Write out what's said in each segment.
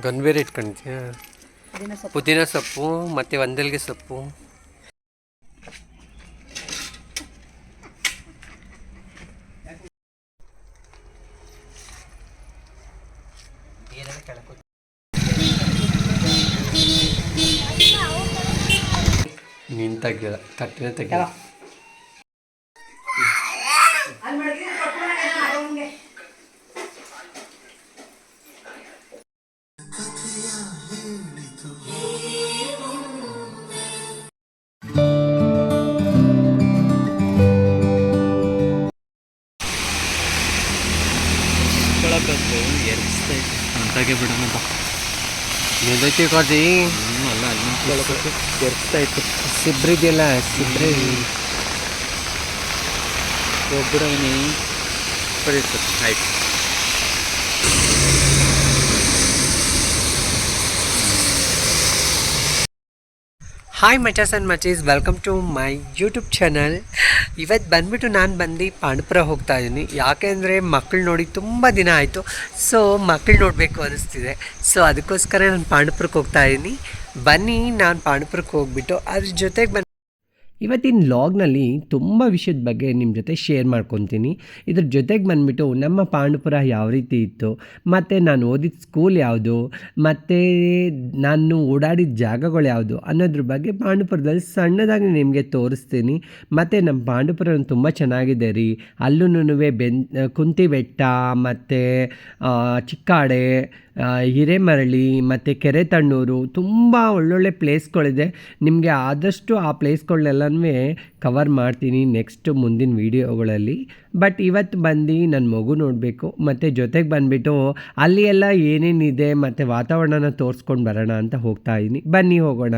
ಗನ್ಬೇರೆ ಇಟ್ಕೊಂಡಿದ್ಯಾ ಪುದೀನ ಸೊಪ್ಪು. ಮತ್ತು ಒಂದೆಲ್ಗೆ ಸೊಪ್ಪು. ನೀನು ತೆಗಿಯಲ್ಲ ತಟ್ಟಿನ ತೆಗಿಯಲ್ಲ ನಿಂದೈತಿ ಕಾಜಿ ಅಲ್ಲ ಇತ್ತು ಸಿಬ್ರಿದೆಯಲ್ಲ ಸಿಬ್ರಿ ಸರ್ ಆಯ್ತು. ಹಾಯ್ ಮಚಾಸ್ and ಮಚೀಸ್ welcome to my YouTube channel ಇವತ್ತು ಬಂದ್ಬಿಟ್ಟು ನಾನು ಬಂದು ಪಾಂಡುಪುರ ಹೋಗ್ತಾ ಇದ್ದೀನಿ ಯಾಕೆಂದರೆ ಮಕ್ಕಳು ನೋಡಿ ತುಂಬ ದಿನ ಆಯಿತು. ಸೊ ಮಕ್ಕಳು ನೋಡಬೇಕು ಅನಿಸ್ತಿದೆ. ಸೊ ಅದಕ್ಕೋಸ್ಕರ ನಾನು ಪಾಂಡಪುರಕ್ಕೆ ಹೋಗ್ತಾ ಇದ್ದೀನಿ ಬನ್ನಿ, ನಾನು ಪಾಂಡಪುರಕ್ಕೆ ಹೋಗ್ಬಿಟ್ಟು ಅದ್ರ ಜೊತೆಗೆ ಬನ್ನಿ ಇವತ್ತಿನ ಲಾಗ್ನಲ್ಲಿ ತುಂಬ ವಿಷಯದ ಬಗ್ಗೆ ನಿಮ್ಮ ಜೊತೆ ಶೇರ್ ಮಾಡ್ಕೊತೀನಿ. ಇದ್ರ ಜೊತೆಗೆ ಬಂದುಬಿಟ್ಟು ನಮ್ಮ ಪಾಂಡುಪುರ ಯಾವ ರೀತಿ ಇತ್ತು, ಮತ್ತು ನಾನು ಓದಿದ ಸ್ಕೂಲ್ ಯಾವುದು, ಮತ್ತು ನಾನು ಓಡಾಡಿದ ಜಾಗಗಳು ಯಾವುದು ಅನ್ನೋದ್ರ ಬಗ್ಗೆ ಪಾಂಡುಪುರದಲ್ಲಿ ಸಣ್ಣದಾಗಿ ನಿಮಗೆ ತೋರಿಸ್ತೀನಿ. ಮತ್ತು ನಮ್ಮ ಪಾಂಡುಪುರ ತುಂಬ ಚೆನ್ನಾಗಿದೆ ರೀ. ಅಲ್ಲೂ ಬೆನ್ ಕುಂತಿ ಬೆಟ್ಟ ಮತ್ತು ಚಿಕ್ಕಾಡೆ ಹಿರೇಮರಳಿ ಮತ್ತು ಕೆರೆತಣ್ಣೂರು ತುಂಬ ಒಳ್ಳೊಳ್ಳೆ ಪ್ಲೇಸ್ಗಳಿದೆ. ನಿಮಗೆ ಆದಷ್ಟು ಆ ಪ್ಲೇಸ್ಗಳನ್ನೆಲ್ಲನೂ ಕವರ್ ಮಾಡ್ತೀನಿ ನೆಕ್ಸ್ಟ್ ಮುಂದಿನ ವೀಡಿಯೋಗಳಲ್ಲಿ. ಬಟ್ ಇವತ್ತು ಬಂದು ನನ್ನ ಮಗು ನೋಡಬೇಕು, ಮತ್ತು ಜೊತೆಗೆ ಬಂದುಬಿಟ್ಟು ಅಲ್ಲಿ ಎಲ್ಲ ಏನೇನಿದೆ, ಮತ್ತು ವಾತಾವರಣನ ತೋರಿಸ್ಕೊಂಡು ಬರೋಣ ಅಂತ ಹೋಗ್ತಾ ಇದ್ದೀನಿ ಬನ್ನಿ ಹೋಗೋಣ.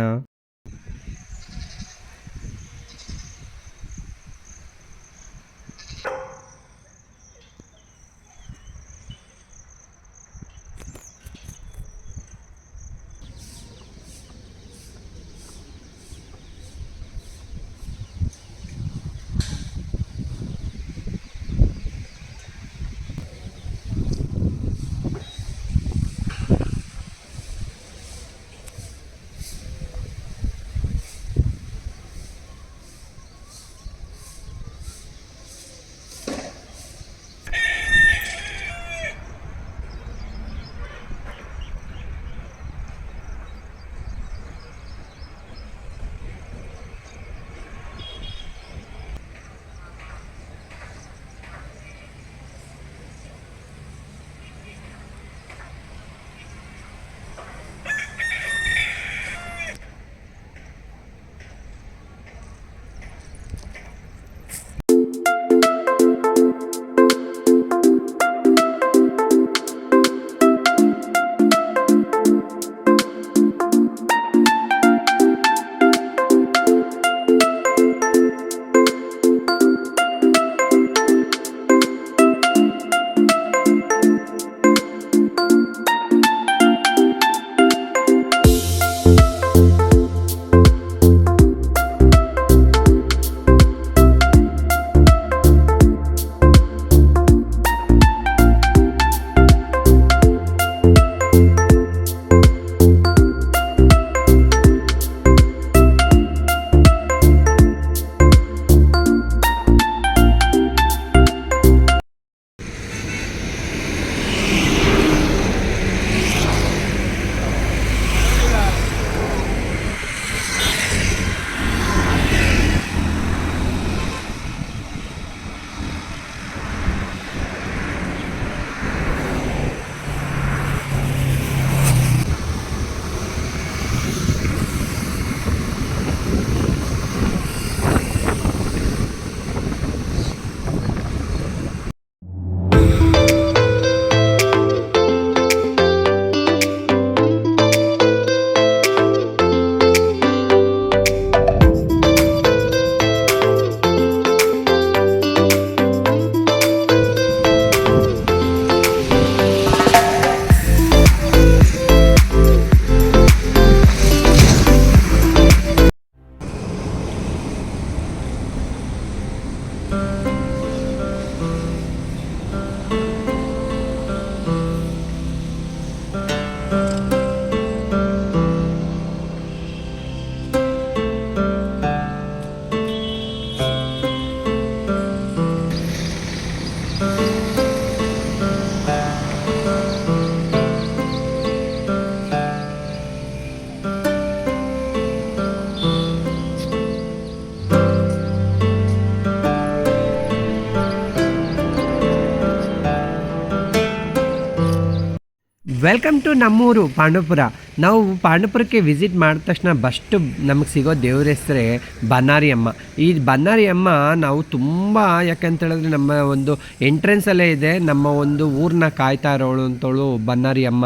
ವೆಲ್ಕಮ್ ಟು ನಮ್ಮೂರು ಪಾಂಡವಪುರ ನಾವು ಪಾಂಡವಪುರಕ್ಕೆ ವಿಸಿಟ್ ಮಾಡಿದ ತಕ್ಷಣ ಬಸ್ಟು ನಮಗೆ ಸಿಗೋ ದೇವ್ರ ಹೆಸರೇ ಬನ್ನಾರಿ ಅಮ್ಮ ಈ ಬನ್ನಾರಿ ಅಮ್ಮ ನಾವು ತುಂಬ ಯಾಕಂತ ಹೇಳಿದ್ರೆ ನಮ್ಮ ಒಂದು ಎಂಟ್ರೆನ್ಸಲ್ಲೇ ಇದೆ. ನಮ್ಮ ಒಂದು ಊರನ್ನ ಕಾಯ್ತಾ ಇರೋಳು ಅಂತೇಳು ಬನ್ನಾರಿ ಅಮ್ಮ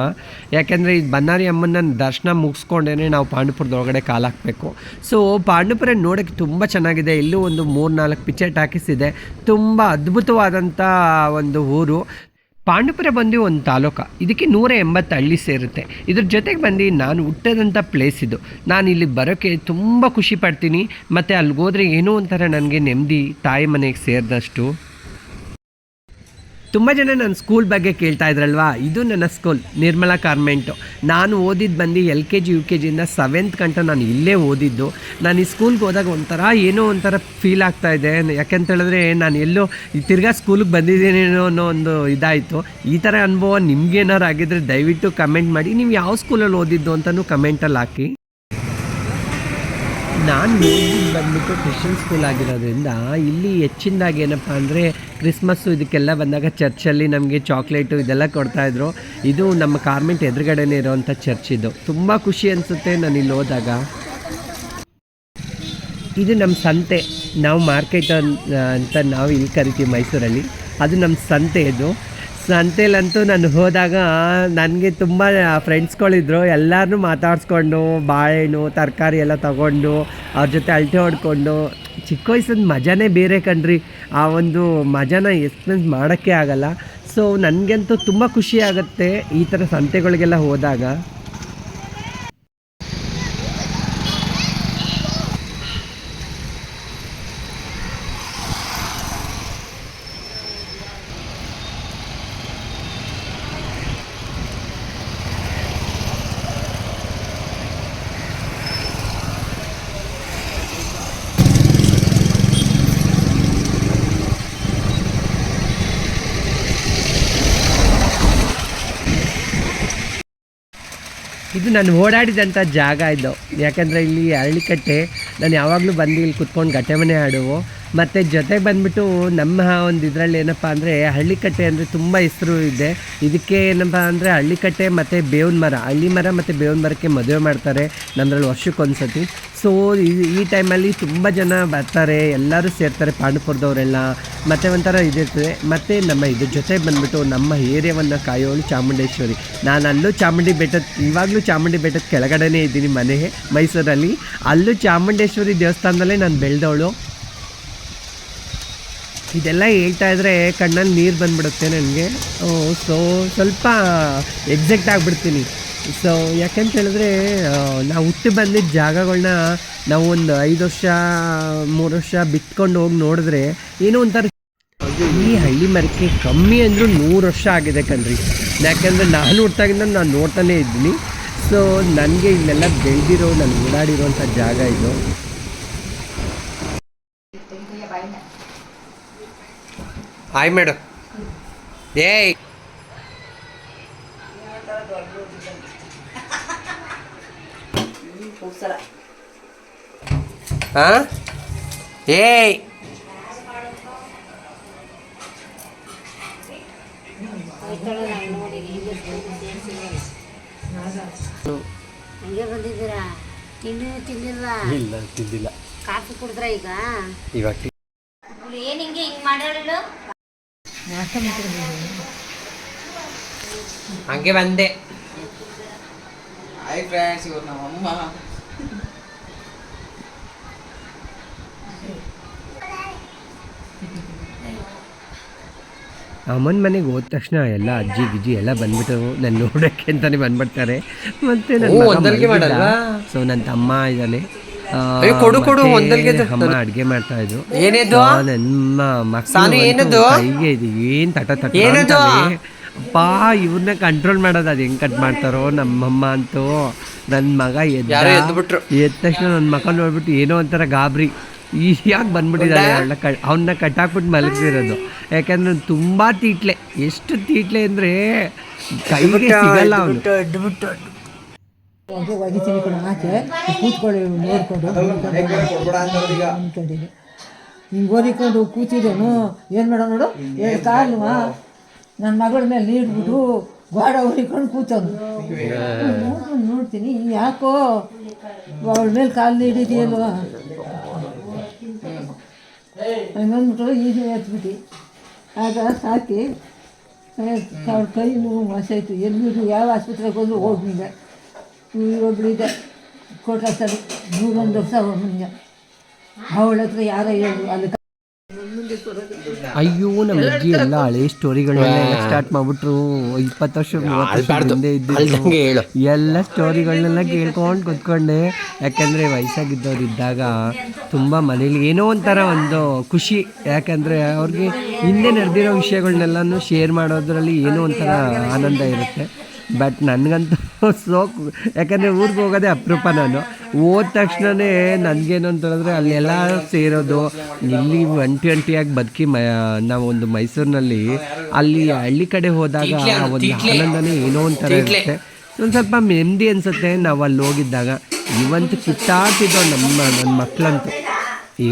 ಯಾಕೆಂದರೆ ಈ ಬನ್ನಾರಿ ಅಮ್ಮನ ದರ್ಶನ ಮುಗಿಸ್ಕೊಂಡೇ ನಾವು ಪಾಂಡವಪುರದೊಳಗಡೆ ಹಾಕಬೇಕು. ಸೊ ಪಾಂಡವಪುರ ನೋಡೋಕ್ಕೆ ತುಂಬ ಚೆನ್ನಾಗಿದೆ. ಇಲ್ಲೂ ಒಂದು ಮೂರು ನಾಲ್ಕು ಪಿಕ್ಚರ್ ಟಾಕೀಸ್ ಇದೆ ತುಂಬ ಅದ್ಭುತವಾದಂಥ ಒಂದು ಊರು. ಪಾಂಡುಪುರ ಬಂದು ಒಂದು ತಾಲೂಕು. ಇದಕ್ಕೆ ನೂರ ಎಂಬತ್ತು ಹಳ್ಳಿ ಸೇರುತ್ತೆ. ಇದ್ರ ಜೊತೆಗೆ ಬಂದು ನಾನು ಹುಟ್ಟದಂಥ ಪ್ಲೇಸ್ ಇದು. ನಾನು ಇಲ್ಲಿ ಬರೋಕ್ಕೆ ತುಂಬ ಖುಷಿ ಪಡ್ತೀನಿ. ಮತ್ತು ಅಲ್ಲಿಗೋದ್ರೆ ಏನೋ ಒಂಥರ ನನಗೆ ನೆಮ್ಮದಿ ತಾಯಿ ಮನೆಗೆ ಸೇರಿದಷ್ಟು ತುಂಬ ಜನ ನನ್ನ ಸ್ಕೂಲ್ ಬಗ್ಗೆ ಕೇಳ್ತಾ ಇದ್ರಲ್ವಾ? ಇದು ನನ್ನ ಸ್ಕೂಲ್ ನಿರ್ಮಲಾ ಕಾರ್ಮೆಂಟು ನಾನು ಓದಿದ್ದು ಬಂದು L K G, U K ಜಿಯಿಂದ seventh ಗಂಟ ನಾನು ಇಲ್ಲೇ ಓದಿದ್ದು. ನಾನು ಈ ಸ್ಕೂಲ್ಗೆ ಹೋದಾಗ ಒಂಥರ ಏನೋ ಒಂಥರ ಫೀಲ್ ಆಗ್ತಾ ಇದೆ. ಯಾಕೆಂತ ಹೇಳಿದ್ರೆ ನಾನು ಎಲ್ಲೋ ತಿರ್ಗಾ ಸ್ಕೂಲಿಗೆ ಬಂದಿದ್ದೀನೇನೋ ಅನ್ನೋ ಒಂದು ಇದಾಯಿತು. ಈ ಥರ ಅನುಭವ ನಿಮ್ಗೇನಾರು ಆಗಿದ್ರೆ ದಯವಿಟ್ಟು ಕಮೆಂಟ್ ಮಾಡಿ. ನೀವು ಯಾವ ಸ್ಕೂಲಲ್ಲಿ ಓದಿದ್ದು ಅಂತಲೂ ಕಮೆಂಟಲ್ಲಿ ಹಾಕಿ. ನಾನು ಬಂದ್ಬಿಟ್ಟು ಕ್ರಿಶ್ಚಿಯನ್ ಸ್ಕೂಲ್ ಆಗಿರೋದ್ರಿಂದ ಇಲ್ಲಿ ಹೆಚ್ಚಿನದಾಗಿ ಏನಪ್ಪ ಅಂದರೆ ಕ್ರಿಸ್ಮಸ್ಸು ಇದಕ್ಕೆಲ್ಲ ಬಂದಾಗ ಚರ್ಚಲ್ಲಿ ನಮಗೆ ಚಾಕ್ಲೇಟು ಇದೆಲ್ಲ ಕೊಡ್ತಾಯಿದ್ರು ಇದು ನಮ್ಮ ಕಾರ್ಮೆಂಟ್ ಎದುರುಗಡೆನೇ ಇರೋವಂಥ ಚರ್ಚ್ ಇದು. ತುಂಬ ಖುಷಿ ಅನಿಸುತ್ತೆ ನಾನು ಇಲ್ಲಿ ಹೋದಾಗ. ಇದು ನಮ್ಮ ಸಂತೆ. ನಾವು ಮಾರ್ಕೆಟ್ ಅಂತ ನಾವು ಇಲ್ಲಿ ಕರಿತೀವಿ ಮೈಸೂರಲ್ಲಿ. ಅದು ನಮ್ಮ ಸಂತೆ ಇದು. ಸಂತೆಲಂತೂ ನಾನು ಹೋದಾಗ ನನಗೆ ತುಂಬ ಫ್ರೆಂಡ್ಸ್ಗಳಿದ್ರು ಎಲ್ಲರನ್ನೂ ಮಾತಾಡಿಸ್ಕೊಂಡು, ಬಾಳೆಹಣ್ಣು, ತರಕಾರಿ ಎಲ್ಲ ತಗೊಂಡು, ಅವ್ರ ಜೊತೆ ಅಳತೆ ಹೊಡ್ಕೊಂಡು. ಚಿಕ್ಕ ವಯಸ್ಸಿನ ಮಜಾನೇ ಬೇರೆ ಕಣ್ರಿ. ಆ ಒಂದು ಮಜಾನ ಎಕ್ಸ್ಪೀರಿಯನ್ಸ್ ಮಾಡೋಕ್ಕೆ ಆಗಲ್ಲ. ಸೊ ನನಗಂತೂ ತುಂಬ ಖುಷಿ ಆಗುತ್ತೆ ಈ ಥರ ಸಂತೆಗಳಿಗೆಲ್ಲ ಹೋದಾಗ. ಇದು ನಾನು ಓಡಾಡಿದಂಥ ಜಾಗ ಇದು. ಯಾಕಂದರೆ ಇಲ್ಲಿ ಅರಳಿಕಟ್ಟೆ, ನಾನು ಯಾವಾಗಲೂ ಬಂದು ಇಲ್ಲಿ ಕುತ್ಕೊಂಡು ಗಟ್ಟೆ ಮನೆ ಆಡುವು. ಮತ್ತು ಜೊತೆಗೆ ಬಂದ್ಬಿಟ್ಟು ನಮ್ಮ ಒಂದು ಇದರಲ್ಲಿ ಏನಪ್ಪ ಅಂದರೆ ಹಳ್ಳಿಕಟ್ಟೆ ಅಂದರೆ ತುಂಬ ಹೆಸರು ಇದೆ. ಇದಕ್ಕೆ ಏನಪ್ಪ ಅಂದರೆ ಹಳ್ಳಿಕಟ್ಟೆ ಮತ್ತು ಬೇವಿನ ಮರ, ಹಳ್ಳಿ ಮರ ಮತ್ತು ಬೇವಿನ ಮರಕ್ಕೆ ಮದುವೆ ಮಾಡ್ತಾರೆ ನಮ್ಮದ್ರಲ್ಲಿ ವರ್ಷಕ್ಕೊಂದ್ಸತಿ. ಸೊ ಈ ಟೈಮಲ್ಲಿ ತುಂಬ ಜನ ಬರ್ತಾರೆ, ಎಲ್ಲರೂ ಸೇರ್ತಾರೆ ಪಾಂಡುಪುರದವರೆಲ್ಲ ಮತ್ತು ಒಂಥರ ಇದಿರ್ತದೆ. ಮತ್ತು ನಮ್ಮ ಇದ್ರ ಜೊತೆ ಬಂದ್ಬಿಟ್ಟು ನಮ್ಮ ಏರಿಯಾವನ್ನು ಕಾಯೋಳು ಚಾಮುಂಡೇಶ್ವರಿ. ನಾನು ಅಲ್ಲೂ ಚಾಮುಂಡಿ ಬೆಟ್ಟದ, ಇವಾಗಲೂ ಚಾಮುಂಡಿ ಬೆಟ್ಟದ ಕೆಳಗಡೆನೇ ಇದ್ದೀನಿ ಮನೆ ಮೈಸೂರಲ್ಲಿ. ಅಲ್ಲೂ ಚಾಮುಂಡೇಶ್ವರಿ ದೇವಸ್ಥಾನದಲ್ಲೇ ನಾನು ಬೆಳೆದವಳು. ಇದೆಲ್ಲ ಹೇಳ್ತಾ ಇದ್ರೆ ಕಣ್ಣಲ್ಲಿ ನೀರು ಬಂದ್ಬಿಡುತ್ತೆ ನನಗೆ. ಸೊ ಸ್ವಲ್ಪ ಎಕ್ಸಾಕ್ಟ್ ಆಗಿಬಿಡ್ತೀನಿ. ಸೊ ಯಾಕೆಂತ ಹೇಳಿದ್ರೆ ನಾವು ಹುಟ್ಟಿ ಬಂದಿದ್ದ ಜಾಗಗಳನ್ನ ನಾವು ಒಂದು ಐದು ವರ್ಷ, ಮೂರು ವರ್ಷ ಬಿಟ್ಕೊಂಡು ಹೋಗಿ ನೋಡಿದ್ರೆ ಏನೋ ಒಂಥರ ಈ ಹಳ್ಳಿ ಮರಕ್ಕೆ ಕಮ್ಮಿ ಅಂದರೂ ನೂರು ವರ್ಷ ಆಗಿದೆ ಕಣ್ರಿ. ಯಾಕೆಂದರೆ ನಾನು ಹುಟ್ಟಾಗಿಂದ ನಾನು ನೋಡ್ತಾನೆ ಇದ್ದೀನಿ. ಸೊ ನನಗೆ ಇಲ್ಲೆಲ್ಲ ಬೆಳೆದಿರೋ, ನಾನು ಓಡಾಡಿರೋಂಥ ಜಾಗ ಇದು. ಹಾಯ್ ಮೇಡಮ್ ಏಯ್. ಹಾಂ ಏಯ್. ಹಂಗೆ ಬಂದಿದ್ದೀರಾ? ತಿಂಡಿ ತಿಂದಿಲ್ವಾ? ಇಲ್ಲ ತಿಂದಿಲ್ಲ. ಕಾಫಿ ಕುಡಿದ್ರ ಈಗ? ಇವಾಗ ಏನ್ ಹಿಂಗೆ ಹಿಂಗ್ ಮಾಡ್ಯಾಳಿಳು ಹಂಗೆ ಬಂದೆ. ಹಾಯ್ ಫ್ರೆಂಡ್ಸ್ ಇವ್ರು ನಮ್ಮ ಅಮ್ಮ ಅಮ್ಮನ ಮನೆಗೆ ಹೋದ ತಕ್ಷಣ ಎಲ್ಲ ಅಜ್ಜಿ ಗಿಜ್ಜಿ ಎಲ್ಲ ಬಂದ್ಬಿಟ್ಟು ನಾನು ನೋಡೋಕ್ಕೆ ಅಂತಾನೆ ಬಂದ್ಬಿಡ್ತಾರೆ. ಮತ್ತೆ ನನ್ನ? ಸೊ ನನ್ನ ತಮ್ಮ ಇದ್ದಾನೆ ಅಯ್ಯೋ, ಕೊಡು, ಕೊಡು. ಅಮ್ಮ ಅಡ್ಗೆ ಮಾಡ್ತಾ ಇದ್ರು ಏನಿದು? ಆ, ನನ್ನ ಮಕ್ಕಳು ಏನದು? ಕೈಗೆ ಇದು ಏನ್ ತಟ ತಟ ಏನದು? ಅಪ್ಪಾ ಇವ್ರನ್ನ ಕಂಟ್ರೋಲ್ ಮಾಡೋದು ಅದು ಹೆಂಗ್ ಕಟ್ ಮಾಡ್ತಾರೋ ನಮ್ಮಮ್ಮ ಅಂತೂ ನನ್ನ ಮಗ ಎದ್ದ. ಎದ್ದ ತಕ್ಷಣ ನನ್ನ ಮಕ್ಕ ನೋಡ್ಬಿಟ್ಟು ಏನೋ ಒಂಥರ ಗಾಬರಿ ಯಾಕೆ ಬಂದ್ಬಿಟ್ಟಿದ್ದಾಳೆ ಅವಳ ಕ ಅವನ್ನ ಕಟ್ಟಾಕ್ಬಿಟ್ಟು ಮಲಗಿರೋದು ಯಾಕಂದ್ರೆ ತುಂಬಾ ತೀಟ್ಲೆ ಎಷ್ಟು ತೀಟ್ಲೆ ಅಂದ್ರೆ ಕೈಗೆ ಸಿಗಲ್ಲ ಅವನು ಹಾಗೆ ಒಗಿತೀನಿ ಕೂಡ ಆಚೆ ಕೂತ್ಕೊಳ್ಳಿ ನೋಡ್ಕೊಂಡು ಅಂದ್ಕೊಂಡಿದ್ದೀನಿ ಹಿಂಗೆ ಓದಿಕೊಂಡು ಕೂತಿದ್ದೇನು? ಏನು ಮಾಡೋ ನೋಡು? ಕಾಲ್ವಾ ನನ್ನ ಮಗಳ ಮೇಲೆ ನೀಡ್ಬಿಟ್ಟು ಗೋಡ ಹೊರಿಕೊಂಡು ಕೂತವನು. ನೋಡ್ಕೊಂಡು ನೋಡ್ತೀನಿ. ಯಾಕೋ ಅವಳ ಮೇಲೆ ಕಾಲು ಹಿಡಿದೆಯಲ್ವಾ ಹಂಗಂದ್ಬಿಟ್ಟು ಈಗ ಎತ್ಬಿಟ್ಟು. ಆಗ ಸಾಕಿ ಅವ್ರ ಕೈ ನೋವು ಮಸಾಯ್ತು. ಯಾವ ಆಸ್ಪತ್ರೆಗೆ ಹೋದ್ರು ಹೋಗ್ಲಿಲ್ಲ ಇದೆ ಸರ್ ನೂರೊಂದು ವರ್ಷ ಮುಂದೆ ಅವಳ ಹತ್ರ ಯಾರೋ ಹೇಳು ಅಲ್ಲಿ ಅಯ್ಯೋ ನಮ್ಮ ಅಜ್ಜಿ ಎಲ್ಲ ಹಳೆ ಸ್ಟೋರಿಗಳನ್ನೆಲ್ಲ ಸ್ಟಾರ್ಟ್ ಮಾಡ್ಬಿಟ್ರು. ಇಪ್ಪತ್ತು ವರ್ಷ ಮೂವತ್ತು ವರ್ಷ ಹಿಂದೆ ಇದ್ದಿದ್ದು. ಎಲ್ಲ ಸ್ಟೋರಿಗಳನ್ನೆಲ್ಲ ಕೇಳ್ಕೊಂಡು ಕೂತ್ಕೊಂಡೆ. ಯಾಕಂದರೆ ವಯಸ್ಸಾಗಿದ್ದವ್ರು ಇದ್ದಾಗ ತುಂಬ ಮನೇಲಿ ಏನೋ ಒಂಥರ ಒಂದು ಖುಷಿ. ಯಾಕಂದರೆ ಅವ್ರಿಗೆ ಹಿಂದೆ ನಡೆದಿರೋ ವಿಷಯಗಳನ್ನೆಲ್ಲನೂ ಶೇರ್ ಮಾಡೋದ್ರಲ್ಲಿ ಏನೋ ಒಂಥರ ಆನಂದ ಇರುತ್ತೆ. ಬಟ್ ನನಗಂತೂ ಸೋಕ್. ಯಾಕಂದರೆ ಊರಿಗೆ ಹೋಗೋದೇ ಅಪರೂಪ ನಾನು ಹೋದ ತಕ್ಷಣವೇ ನನಗೇನು ಅಂತ ಹೇಳಿದ್ರೆ ಅಲ್ಲೆಲ್ಲ ಸೇರೋದು ಇಲ್ಲಿ ಒಂಟಿ ಒಂಟಿಯಾಗಿ ಬದುಕಿ ಮ ನಾವು ಒಂದು ಮೈಸೂರಿನಲ್ಲಿ ಅಲ್ಲಿ ಹಳ್ಳಿ ಕಡೆ ಹೋದಾಗ ಒಂದು ಆನಂದನೇ ಏನೋ ಒಂಥರ ಇರುತ್ತೆ. ಒಂದು ಸ್ವಲ್ಪ ನೆಮ್ಮದಿ ಅನ್ಸುತ್ತೆ ನಾವು ಅಲ್ಲಿ ಹೋಗಿದ್ದಾಗ. ಇವಂತೂ ಕಿತ್ತಾಡ್ತಿದ್ದೋ ನಮ್ಮ ನನ್ನ ಮಕ್ಕಳಂತೂ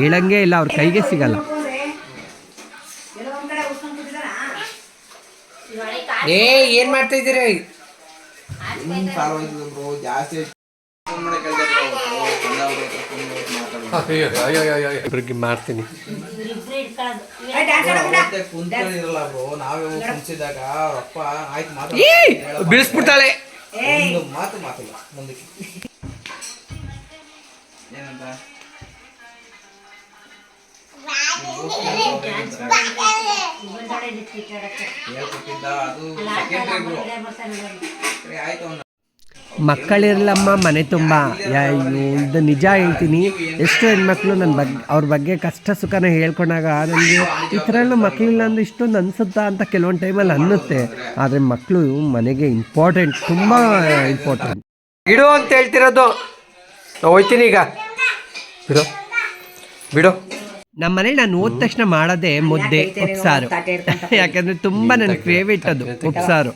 ಹೇಳಂಗೆ ಇಲ್ಲ ಅವ್ರ ಕೈಗೆ ಸಿಗಲ್ಲ. ಏ ಏನ್ ಮಾಡ್ತಾ ಇದ್ದೀರಿ ಬ್ರೋ ಮಾಡ್ತೀನಿ. ಫೋನ್ ಇಟ್ಕೊಳ್ಳೋದು ಕುಂತ್ಕೊಂಡಿರಲ್ಲ ಬ್ರೋ. ನಾವೇ ಕುಂಚಿದಾಗ ಅಪ್ಪ ಆಯ್ತು ಮಾತು ಬೀಳಿಸ್ಬಿಡ್ತಾಳೆ ಒಂದು ಮಾತು ಮಾತಿಲ್ಲ. ಮುಂದಕ್ಕೆ. ಏನಂತ? ಮಕ್ಕಳಿರಲಮ್ಮ, ಮನೆ ತುಂಬ. ಅಯ್ಯೋ, ಇದು ನಿಜ ಹೇಳ್ತೀನಿ. ಎಷ್ಟು ಹೆಣ್ಮಕ್ಳು ನನ್ನ ಬಗ್ಗೆ ಅವ್ರ ಬಗ್ಗೆ ಕಷ್ಟ ಸುಖನ ಹೇಳ್ಕೊಂಡಾಗ ನನಗೆ ಈ ಥರ ಎಲ್ಲ ಮಕ್ಕಳಿಲ್ಲ ಅಂದ್ರೆ ಇಷ್ಟೊಂದು ಅನಿಸುತ್ತಾ ಅಂತ ಕೆಲವೊಂದು ಟೈಮಲ್ಲಿ ಅನ್ನುತ್ತೆ. ಆದರೆ ಮಕ್ಕಳು ಮನೆಗೆ ಇಂಪಾರ್ಟೆಂಟ್ ತುಂಬ ಇಂಪಾರ್ಟೆಂಟ್ ಬಿಡು ಅಂತ ಹೇಳ್ತಿರೋದು. ಹೋಯ್ತೀನಿ ಈಗ. ಬಿಡು. ಬಿಡು. ನಮ್ಮ ಮನೇಲಿ ನಾನು ಹೋದ ತಕ್ಷಣ ಮಾಡೋದೇ ಮುದ್ದೆ ಉಪ್ಸಾರು. ಯಾಕಂದ್ರೆ ತುಂಬಾ ನನ್ನ ಫೇವ್ರೇಟ್ ಅದು ಉಪ್ಸಾರು.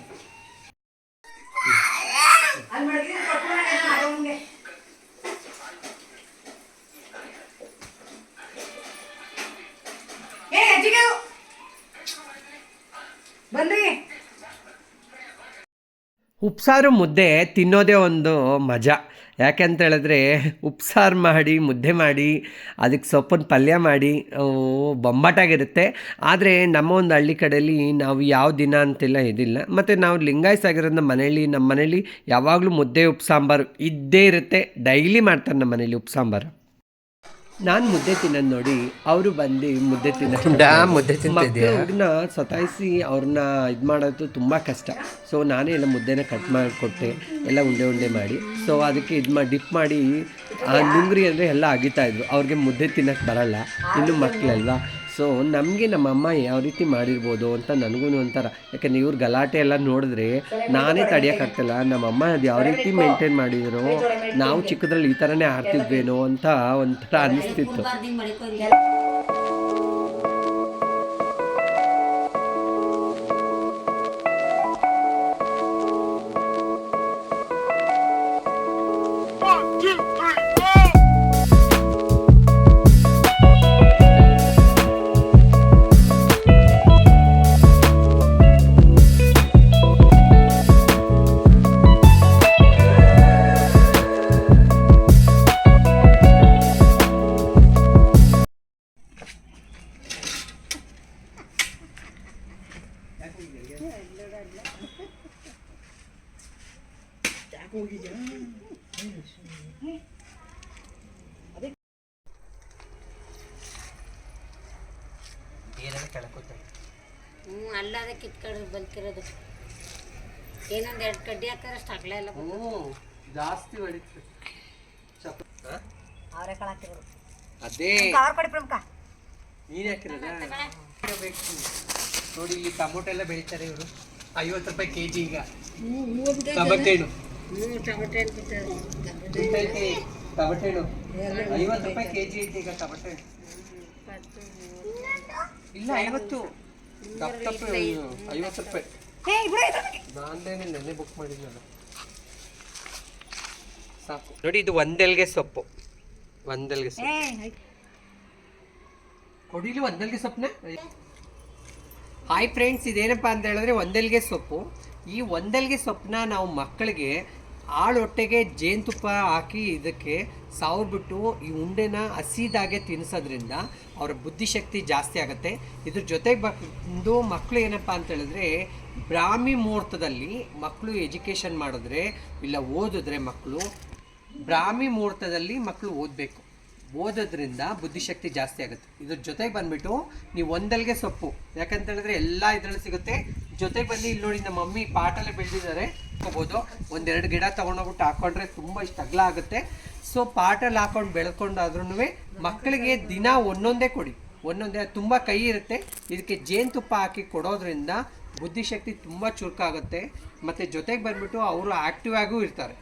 ಉಪ್ಸಾರು ಮುದ್ದೆ ತಿನ್ನೋದೇ ಒಂದು ಮಜಾ. ಯಾಕೆಂತ ಹೇಳಿದ್ರೆ, ಉಪ್ಸಾರು ಮಾಡಿ, ಮುದ್ದೆ ಮಾಡಿ, ಅದಕ್ಕೆ ಸೊಪ್ಪಿನ ಪಲ್ಯ ಮಾಡಿ ಬೊಂಬಾಟಾಗಿರುತ್ತೆ. ಆದರೆ ನಮ್ಮ ಒಂದು ಹಳ್ಳಿ ಕಡೆಯಲ್ಲಿ ನಾವು ಯಾವ ದಿನ ಅಂತೆಲ್ಲ ಇದಿಲ್ಲ. ಮತ್ತು ನಾವು ಲಿಂಗಾಯಸ್ ಆಗಿರೋದ್ರಿಂದ ಮನೆಯಲ್ಲಿ, ನಮ್ಮ ಮನೇಲಿ ಯಾವಾಗಲೂ ಮುದ್ದೆ ಉಪ್ಪು ಸಾಂಬಾರು ಇದ್ದೇ ಇರುತ್ತೆ. ಡೈಲಿ ಮಾಡ್ತಾರೆ ನಮ್ಮ ಮನೇಲಿ ಉಪ್ಪು ಸಾಂಬಾರು ನಾನು ಮುದ್ದೆ ತಿನ್ನೋದು ನೋಡಿ ಅವರು ಬಂದು ಮುದ್ದೆ ತಿನ್ನೋ ಉಂಡಾ? ಮುದ್ದೆ? ಮಕ್ಕಳನ್ನ ಸತಾಯಿಸಿ ಅವ್ರನ್ನ ಇದು ಮಾಡೋದು ತುಂಬ ಕಷ್ಟ ಸೊ ನಾನೇ ಎಲ್ಲ ಮುದ್ದೆನ ಕಟ್ ಮಾಡಿಕೊಟ್ಟೆ ಎಲ್ಲ ಉಂಡೆ ಉಂಡೆ ಮಾಡಿ ಸೊ ಅದಕ್ಕೆ ಇದು ಮಾಡಿ ಡಿಪ್ ಮಾಡಿ ಆ ನುಂಗ್ರಿ ಅಂದರೆ ಎಲ್ಲ ಅಗಿತಾ ಇದ್ರು ಅವ್ರಿಗೆ ಮುದ್ದೆ ತಿನ್ನಕ್ಕೆ ಬರಲ್ಲ ಇನ್ನು ಮಕ್ಕಳಲ್ವಾ ಸೊ ನಮಗೆ ನಮ್ಮಮ್ಮ ಯಾವ ರೀತಿ ಮಾಡಿರ್ಬೋದು ಅಂತ ನನಗೂ ಒಂಥರ ಯಾಕಂದ್ರೆ ಇವ್ರ ಗಲಾಟೆ ಎಲ್ಲ ನೋಡಿದ್ರೆ ನಾನೇ ತಡೆಯೋಕ್ಕಾಗ್ತಿಲ್ಲ. ನಮ್ಮ ಅಮ್ಮ ಅದು ಯಾವ ರೀತಿ ಮೇಂಟೈನ್ ಮಾಡಿದ್ರು ನಾವು ಚಿಕ್ಕದ್ರಲ್ಲಿ ಈ ಥರನೇ ಆಡ್ತಿದ್ವೇನೋ ಅಂತ ಒಂಥರ ಅನಿಸ್ತಿತ್ತು. ಕಿತ್ಕೊಂಡು ಏನೊಂದು ಎರಡು ಕಡ್ಡಿ ಹಾಕಿದ್ರೆ ಅಷ್ಟು ಅಗಲ ಇಲ್ಲ ಜಾಸ್ತಿ ಹೊಡಿತು. ಅವರೇ ಕಳಾಕಿರೋದು ಅದೇ. ಅವ್ರ ಕೊಡಿ ಪ್ರಮುಖ. ನೀನು ಹಾಕಿರೋದ ನೋಡಿ ಇಲ್ಲಿ ಟೊಮೊಟೊ ಎಲ್ಲ ಬೆಳಿತಾರೆ ಇವರು. ಐವತ್ತು ರೂಪಾಯಿ ಕೆ ಜಿ ಈಗ ಟೊಮೆಟೊ ಐತೆ ಟಮಟೇಣು ಐವತ್ತು ರೂಪಾಯಿ ಕೆ ಜಿ ಐತೆ ಈಗ ಟಮಟೇಣು ಇಲ್ಲ ಐವತ್ತು. ದಪ್ಪ ದಪ್ಪ ಐವತ್ತು ರೂಪಾಯಿ. ನಾನೇನೆ ನೆನ್ನೆ ಬುಕ್ ಮಾಡಿದ್ನಲ್ಲ. ಸಾಕು. ನೋಡಿ ಇದು ಒಂದೆಲ್ಗೆ ಸೊಪ್ಪು. ಒಂದೆಲ್ಗೆ ಸೊಪ್ಪು. ಕೊಡಿಲಿ ಒಂದೆಲ್ಗೆ ಸೊಪ್ಪನೆ ಹಾಯ್ ಫ್ರೆಂಡ್ಸ್ ಇದೇನಪ್ಪ ಅಂತ ಹೇಳಿದ್ರೆ ಒಂದೆಲ್ಗೆ ಸೊಪ್ಪು. ಈ ಒಂದೆಲ್ಗೆ ಸೊಪ್ಪನ್ನ ನಾವು ಮಕ್ಕಳಿಗೆ ಆಳೊಟ್ಟೆಗೆ ಜೇನುತುಪ್ಪ ಹಾಕಿ ಇದಕ್ಕೆ ಸಾವಿರ್ಬಿಟ್ಟು ಈ ಉಂಡೆನ ಹಸಿದಾಗೆ ತಿನ್ನಿಸೋದ್ರಿಂದ ಅವರ ಬುದ್ಧಿಶಕ್ತಿ ಜಾಸ್ತಿ ಆಗುತ್ತೆ. ಇದ್ರ ಜೊತೆಗೆ ಬಂದು ಮಕ್ಕಳು ಏನಪ್ಪ ಅಂತ ಹೇಳಿದ್ರೆ, ಬ್ರಾಹ್ಮಿ ಮುಹೂರ್ತದಲ್ಲಿ ಮಕ್ಕಳು ಎಜುಕೇಷನ್ ಮಾಡಿದ್ರೆ, ಇಲ್ಲ ಓದಿದ್ರೆ ಮಕ್ಕಳು ಬ್ರಾಹ್ಮಿ ಮುಹೂರ್ತದಲ್ಲಿ ಮಕ್ಕಳು ಓದಬೇಕು. ಓದೋದ್ರಿಂದ ಬುದ್ಧಿಶಕ್ತಿ ಜಾಸ್ತಿ ಆಗುತ್ತೆ. ಇದ್ರ ಜೊತೆಗೆ ಬಂದ್ಬಿಟ್ಟು ನೀವು ಒಂದಲ್ಗೆ ಸೊಪ್ಪು. ಯಾಕಂತ ಹೇಳಿದ್ರೆ ಎಲ್ಲ ಇದ್ರಲ್ಲಿ ಸಿಗುತ್ತೆ. ಜೊತೆಗೆ ಬಂದು ಇಲ್ಲಿ ನೋಡಿ ನಮ್ಮ ಮಮ್ಮಿ ಪಾಟಲ್ಲಿ ಬೆಳೆದಿದ್ದಾರೆ. ಹೋಗ್ಬೋದು ಒಂದೆರಡು ಗಿಡ ತೊಗೊಂಡೋಗ್ಬಿಟ್ಟು ಹಾಕೊಂಡ್ರೆ ತುಂಬ ಇಷ್ಟ ಅಗಲ ಆಗುತ್ತೆ. ಸೊ ಪಾಟಲ್ಲಿ ಹಾಕೊಂಡು ಬೆಳ್ಕೊಂಡಾದ್ರೂ ಮಕ್ಕಳಿಗೆ ದಿನ ಒಂದೊಂದೇ ಕೊಡಿ. ಒಂದೊಂದೇ, ತುಂಬ ಕೈ ಇರುತ್ತೆ. ಇದಕ್ಕೆ ಜೇನುತುಪ್ಪ ಹಾಕಿ ಕೊಡೋದ್ರಿಂದ ಬುದ್ಧಿಶಕ್ತಿ ತುಂಬ ಚುರುಕಾಗುತ್ತೆ. ಮತ್ತು ಜೊತೆಗೆ ಬಂದ್ಬಿಟ್ಟು ಅವರು ಆ್ಯಕ್ಟಿವ್ ಆಗೂ ಇರ್ತಾರೆ.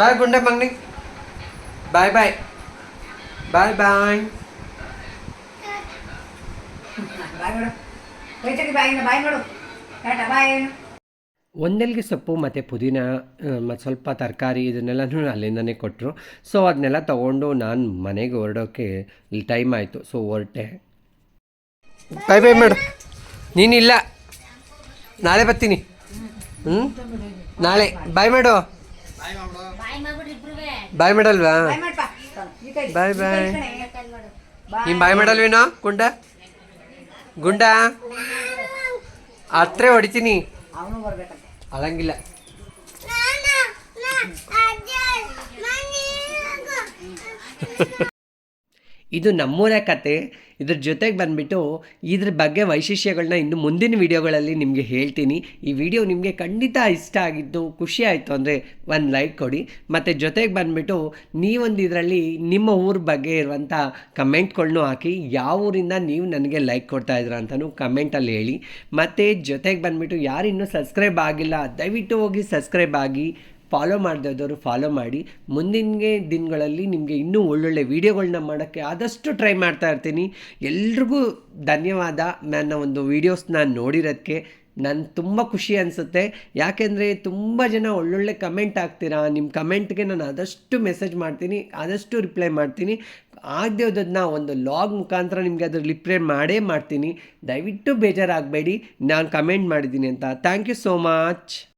ಬಾಯ್ ಗುಂಡೆ ಮಂಗ್ನಿ. ಬಾಯ್ ಬಾಯ್ ಬಾಯ್ ಬಾಯ್ ಒಂದೆಲ್ಗೆ ಸೊಪ್ಪು ಮತ್ತು ಪುದೀನ ಮತ್ತು ಸ್ವಲ್ಪ ತರಕಾರಿ ಇದನ್ನೆಲ್ಲನೂ ಅಲ್ಲಿಂದನೇ ಕೊಟ್ಟರು ಸೊ ಅದನ್ನೆಲ್ಲ ತೊಗೊಂಡು ನಾನು ಮನೆಗೆ ಹೊರಡೋಕ್ಕೆ ಇಲ್ಲಿ ಟೈಮ್ ಆಯಿತು. ಸೊ ಹೊರಟೆ. ಬೈ ಬಾಯ್ ಮೇಡಮ್ ನೀನಿಲ್ಲ. ನಾಳೆ ಬರ್ತೀನಿ. ಹ್ಞೂ ನಾಳೆ. ಬಾಯ್ ಮಾಡು. ಬಾಯ್ ಮೇಡಲ್ವಾ? ಬಾಯ್ ಬಾಯ್ ನೀನು ಬಾಯ್ ಮಾಡಲ್ವೇನೋ ಗುಂಡ ಗುಂಡ ಹತ್ರ ಹೊಡಿತೀನಿ ಅಳಂಗಿಲ್ಲ ಇದು ನಮ್ಮೂರ ಕತೆ. ಇದ್ರ ಜೊತೆಗೆ ಬಂದ್ಬಿಟ್ಟು ಇದ್ರ ಬಗ್ಗೆ ವೈಶಿಷ್ಟ್ಯಗಳನ್ನ ಇನ್ನು ಮುಂದಿನ ವಿಡಿಯೋಗಳಲ್ಲಿ ನಿಮಗೆ ಹೇಳ್ತೀನಿ. ಈ ವಿಡಿಯೋ ನಿಮಗೆ ಖಂಡಿತ ಇಷ್ಟ ಆಗಿದ್ದು, ಖುಷಿ ಆಯಿತು ಅಂದರೆ ಒಂದು ಲೈಕ್ ಕೊಡಿ. ಮತ್ತು ಜೊತೆಗೆ ಬಂದ್ಬಿಟ್ಟು ನೀವೊಂದು ಇದರಲ್ಲಿ ನಿಮ್ಮ ಊರ ಬಗ್ಗೆ ಇರುವಂಥ ಕಮೆಂಟ್ಗಳನ್ನೂ ಹಾಕಿ, ಯಾವ ಊರಿಂದ ನೀವು ನನಗೆ ಲೈಕ್ ಕೊಡ್ತಾ ಇದ್ರ ಅಂತಲೂ ಕಮೆಂಟಲ್ಲಿ ಹೇಳಿ. ಮತ್ತು ಜೊತೆಗೆ ಬಂದ್ಬಿಟ್ಟು ಯಾರು ಇನ್ನೂ ಸಬ್ಸ್ಕ್ರೈಬ್ ಆಗಿಲ್ಲ, ದಯವಿಟ್ಟು ಹೋಗಿ ಸಬ್ಸ್ಕ್ರೈಬ್ ಆಗಿ. ಫಾಲೋ ಮಾಡಿದವರು ಫಾಲೋ ಮಾಡಿ. ಮುಂದಿನ ದಿನಗಳಲ್ಲಿ ನಿಮಗೆ ಇನ್ನೂ ಒಳ್ಳೊಳ್ಳೆ ವೀಡಿಯೋಗಳನ್ನ ಮಾಡೋಕ್ಕೆ ಆದಷ್ಟು ಟ್ರೈ ಮಾಡ್ತಾ ಇರ್ತೀನಿ. ಎಲ್ರಿಗೂ ಧನ್ಯವಾದ ನನ್ನ ಒಂದು ವೀಡಿಯೋಸ್ನ ನೋಡಿರೋದಕ್ಕೆ ನಾನು ತುಂಬ ಖುಷಿ ಅನಿಸುತ್ತೆ. ಯಾಕೆಂದರೆ ತುಂಬ ಜನ ಒಳ್ಳೊಳ್ಳೆ ಕಮೆಂಟ್ ಹಾಕ್ತೀರಾ? ನಿಮ್ಮ ಕಮೆಂಟ್ಗೆ ನಾನು ಆದಷ್ಟು ಮೆಸೇಜ್ ಮಾಡ್ತೀನಿ, ಆದಷ್ಟು ರಿಪ್ಲೈ ಮಾಡ್ತೀನಿ. ಆಗದೆ ಒಂದು ಲಾಗ್ ಮುಖಾಂತರ ನಿಮಗೆ ಅದ್ರ ರಿಪ್ಲೈ ಮಾಡೇ ಮಾಡ್ತೀನಿ. ದಯವಿಟ್ಟು ಬೇಜಾರಾಗಬೇಡಿ. ನಾನು ಕಮೆಂಟ್ ಮಾಡಿದ್ದೀನಿ ಅಂತ. Thank you so much